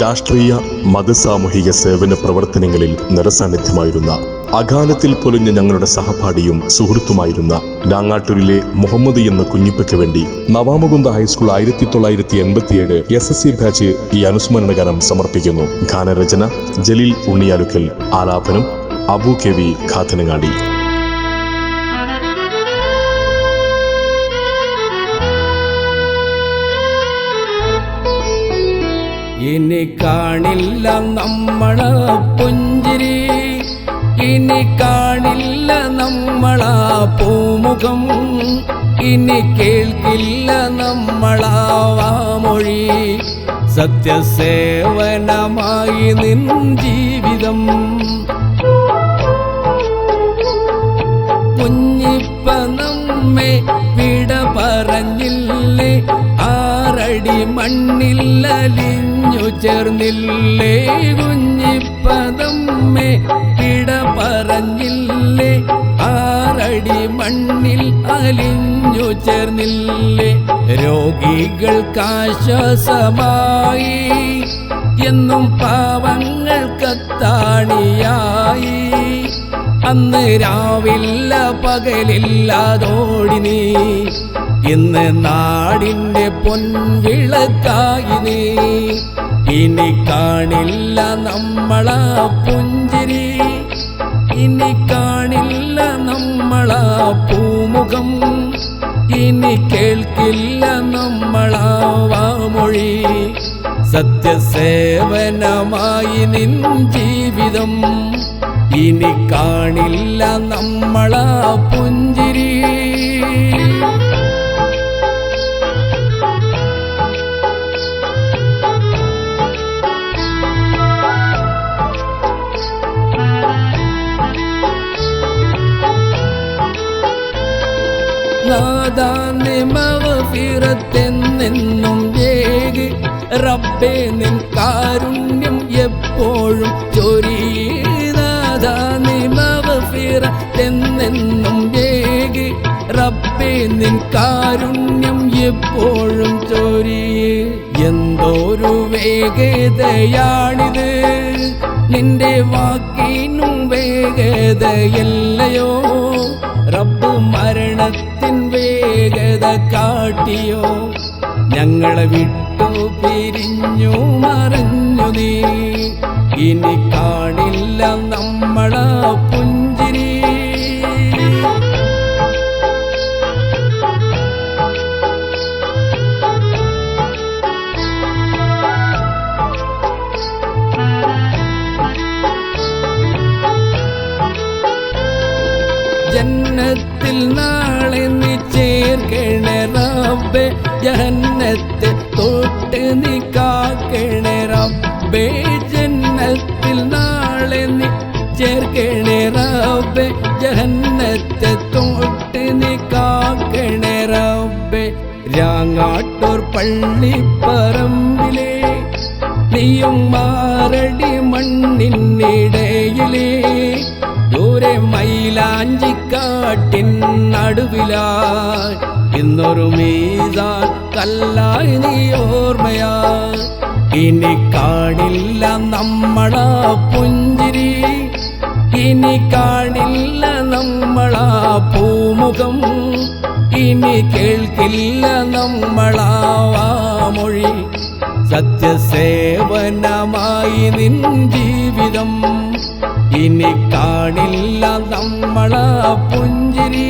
രാഷ്ട്രീയ മതസാമൂഹിക സേവന പ്രവർത്തനങ്ങളിൽ നിറസാന്നിധ്യമായിരുന്ന അകാലത്തിൽ പൊലിഞ്ഞ ഞങ്ങളുടെ സഹപാഠിയും സുഹൃത്തുമായിരുന്ന രാങ്ങാട്ടൂരിലെ മുഹമ്മദ് എന്ന കുഞ്ഞിപ്പയ്ക്ക് വേണ്ടി നവാമകുന്ദ ഹൈസ്കൂൾ ആയിരത്തി തൊള്ളായിരത്തി എൺപത്തിയേഴ് എസ് എസ് സി ബാച്ച് ഈ അനുസ്മരണ ഗാനം സമർപ്പിക്കുന്നു. ഗാനരചന ജലീൽ ഉണ്ണിയാലുക്കൽ. ആലാപനം അബു കെ വി ഖാത്തനങ്ങാടി. ഇനി കാണില്ല നമ്മള പുഞ്ചിരി. ഇനി കാണില്ല നമ്മള പൂമുഖം. ഇനി കേൾക്കില്ല നമ്മളാ വാമൊഴി. സത്യസേവനമായി നിൻ ജീവിതം. കുഞ്ഞിപ്പ നമ്മെ വിട പറഞ്ഞില്ലേ. ആറടി മണ്ണില്ലലിഞ്ഞു ചേർന്നില്ലേ കുഞ്ഞിപ്പതമ്മേ? വിട പറഞ്ഞില്ലേ ആറടി മണ്ണിൽ അലിഞ്ഞു ചേർന്നില്ലേ? രോഗികൾക്കാശ്വാസമായി എന്നും പാവങ്ങൾക്കത്താണിയായി. അന്ന് രാവില്ല പകലില്ലാതോടി നീ. ഇന്ന് നാടിന്റെ പൊൻവിളക്കായി നീ. ഇനി കാണില്ല നമ്മളാ പുഞ്ചിരി. ഇനി കാണില്ല നമ്മളാ പൂമുഖം. ഇനി കേൾക്കില്ല നമ്മളാ വാമൊഴി. സത്യസേവനമായി നിൻ ജീവിതം. ഇനി കാണില്ല നമ്മളാ പുഞ്ചിരി ും. റബ്ബേ നിൻ കാരുണ്യം എപ്പോഴും ചൊരീനാദാനിമവഫിറത്തെന്നെന്നും വേഗി റബ്ബേ നിൻ കാരുണ്യം എപ്പോഴും ചൊരിയേ. എന്തോരു വേഗതയാണിത്. നിന്റെ വാക്കിനും വേഗതയല്ലയോ. റബ്ബ് മരണത്തിൻ വേഗത കാട്ടിയോ. ഞങ്ങളെ വിട്ടു പിരിഞ്ഞു മറഞ്ഞു നീ. ഇനി കാണില്ല നമ്മളാ ജന്നത്തിൽ നാളെ നീ ചേർക്കണേ റബ്ബേ. ജഹന്നത്തെ തൊട്ട് നീ കാക്കണേ റബ്ബേ. ജന്നത്തിൽ നാളെ നീ ചേർക്കണേ റബ്ബേ. ജഹന്നത്തെ തൊട്ട് നീ കാക്കണേ റബ്ബേ. രാങ്ങാട്ടൂർ പള്ളിപ്പറമ്പിലെ നീയും മാറടി മണ്ണിനിടയിലേ മൈലാഞ്ചിക്കാട്ടിൻ നടുവിലായി ഇന്നൊരു മീതാൻ കല്ലായി നീ ഓർമ്മയാ ഇനി കാണില്ല നമ്മളാ പുഞ്ചിരി. ഇനി കാണില്ല നമ്മളാ പൂമുഖം. ഇനി കേൾക്കില്ല നമ്മളാ വാമൊഴി. സത്യസേവനമായി നിൻ ജീവിതം. ഇനി കാണില്ല നമ്മളാ പുഞ്ചിരി.